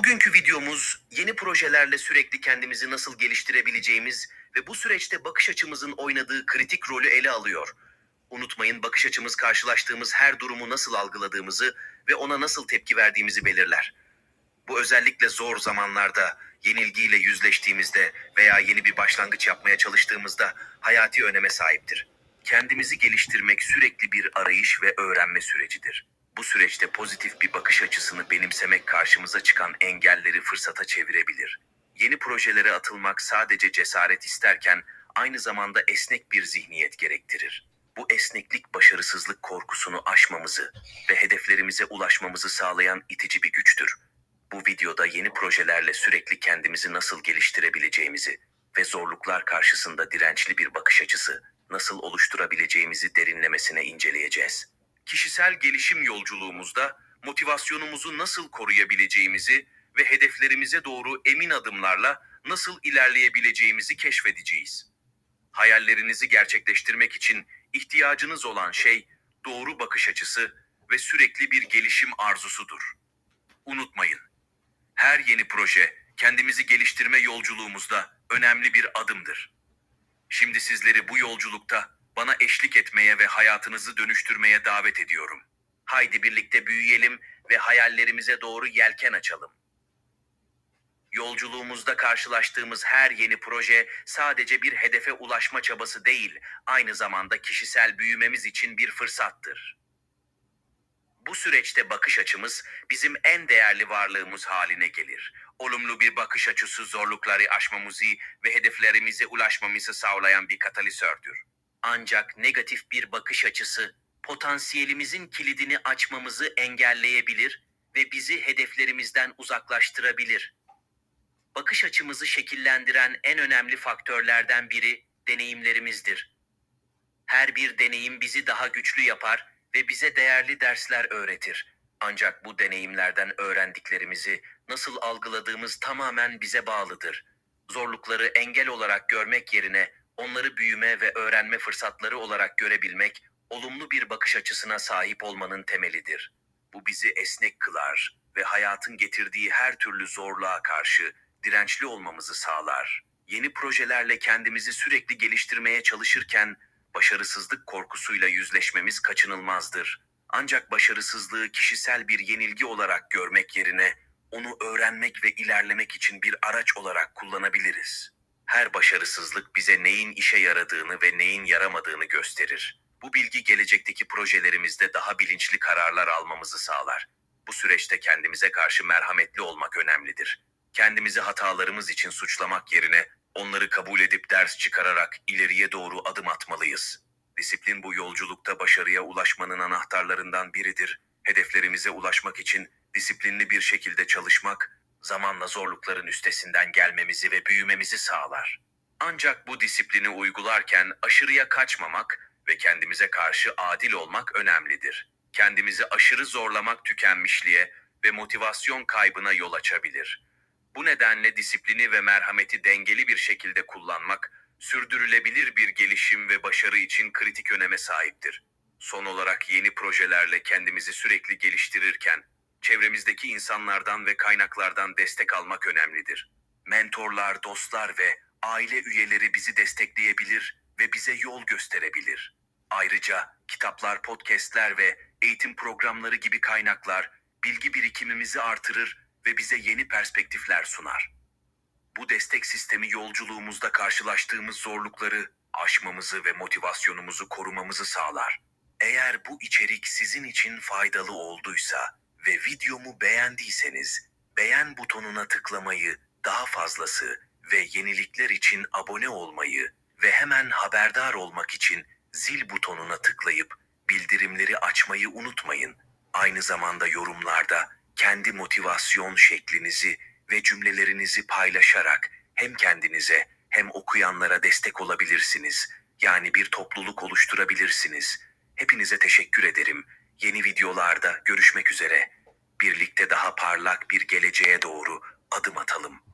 Bugünkü videomuz yeni projelerle sürekli kendimizi nasıl geliştirebileceğimiz ve bu süreçte bakış açımızın oynadığı kritik rolü ele alıyor. Unutmayın bakış açımız karşılaştığımız her durumu nasıl algıladığımızı ve ona nasıl tepki verdiğimizi belirler. Bu özellikle zor zamanlarda, yenilgiyle yüzleştiğimizde veya yeni bir başlangıç yapmaya çalıştığımızda hayati öneme sahiptir. Kendimizi geliştirmek sürekli bir arayış ve öğrenme sürecidir. Bu süreçte pozitif bir bakış açısını benimsemek karşımıza çıkan engelleri fırsata çevirebilir. Yeni projelere atılmak sadece cesaret isterken aynı zamanda esnek bir zihniyet gerektirir. Bu esneklik başarısızlık korkusunu aşmamızı ve hedeflerimize ulaşmamızı sağlayan itici bir güçtür. Bu videoda yeni projelerle sürekli kendimizi nasıl geliştirebileceğimizi ve zorluklar karşısında dirençli bir bakış açısı nasıl oluşturabileceğimizi derinlemesine inceleyeceğiz. Kişisel gelişim yolculuğumuzda motivasyonumuzu nasıl koruyabileceğimizi ve hedeflerimize doğru emin adımlarla nasıl ilerleyebileceğimizi keşfedeceğiz. Hayallerinizi gerçekleştirmek için ihtiyacınız olan şey doğru bakış açısı ve sürekli bir gelişim arzusudur. Unutmayın, her yeni proje kendimizi geliştirme yolculuğumuzda önemli bir adımdır. Şimdi sizleri bu yolculukta bana eşlik etmeye ve hayatınızı dönüştürmeye davet ediyorum. Haydi birlikte büyüyelim ve hayallerimize doğru yelken açalım. Yolculuğumuzda karşılaştığımız her yeni proje sadece bir hedefe ulaşma çabası değil, aynı zamanda kişisel büyümemiz için bir fırsattır. Bu süreçte bakış açımız bizim en değerli varlığımız haline gelir. Olumlu bir bakış açısı zorlukları aşmamızı ve hedeflerimize ulaşmamızı sağlayan bir katalizördür. Ancak negatif bir bakış açısı potansiyelimizin kilidini açmamızı engelleyebilir ve bizi hedeflerimizden uzaklaştırabilir. Bakış açımızı şekillendiren en önemli faktörlerden biri deneyimlerimizdir. Her bir deneyim bizi daha güçlü yapar ve bize değerli dersler öğretir. Ancak bu deneyimlerden öğrendiklerimizi nasıl algıladığımız tamamen bize bağlıdır. Zorlukları engel olarak görmek yerine onları büyüme ve öğrenme fırsatları olarak görebilmek, olumlu bir bakış açısına sahip olmanın temelidir. Bu bizi esnek kılar ve hayatın getirdiği her türlü zorluğa karşı dirençli olmamızı sağlar. Yeni projelerle kendimizi sürekli geliştirmeye çalışırken başarısızlık korkusuyla yüzleşmemiz kaçınılmazdır. Ancak başarısızlığı kişisel bir yenilgi olarak görmek yerine onu öğrenmek ve ilerlemek için bir araç olarak kullanabiliriz. Her başarısızlık bize neyin işe yaradığını ve neyin yaramadığını gösterir. Bu bilgi gelecekteki projelerimizde daha bilinçli kararlar almamızı sağlar. Bu süreçte kendimize karşı merhametli olmak önemlidir. Kendimizi hatalarımız için suçlamak yerine onları kabul edip ders çıkararak ileriye doğru adım atmalıyız. Disiplin bu yolculukta başarıya ulaşmanın anahtarlarından biridir. Hedeflerimize ulaşmak için disiplinli bir şekilde çalışmak, zamanla zorlukların üstesinden gelmemizi ve büyümemizi sağlar. Ancak bu disiplini uygularken aşırıya kaçmamak ve kendimize karşı adil olmak önemlidir. Kendimizi aşırı zorlamak tükenmişliğe ve motivasyon kaybına yol açabilir. Bu nedenle disiplini ve merhameti dengeli bir şekilde kullanmak, sürdürülebilir bir gelişim ve başarı için kritik öneme sahiptir. Son olarak yeni projelerle kendimizi sürekli geliştirirken, çevremizdeki insanlardan ve kaynaklardan destek almak önemlidir. Mentorlar, dostlar ve aile üyeleri bizi destekleyebilir ve bize yol gösterebilir. Ayrıca kitaplar, podcastler ve eğitim programları gibi kaynaklar bilgi birikimimizi artırır ve bize yeni perspektifler sunar. Bu destek sistemi yolculuğumuzda karşılaştığımız zorlukları aşmamızı ve motivasyonumuzu korumamızı sağlar. Eğer bu içerik sizin için faydalı olduysa ve videomu beğendiyseniz beğen butonuna tıklamayı, daha fazlası ve yenilikler için abone olmayı ve hemen haberdar olmak için zil butonuna tıklayıp bildirimleri açmayı unutmayın. Aynı zamanda yorumlarda kendi motivasyon şeklinizi ve cümlelerinizi paylaşarak hem kendinize hem okuyanlara destek olabilirsiniz. Yani bir topluluk oluşturabilirsiniz. Hepinize teşekkür ederim. Yeni videolarda görüşmek üzere. Birlikte daha parlak bir geleceğe doğru adım atalım.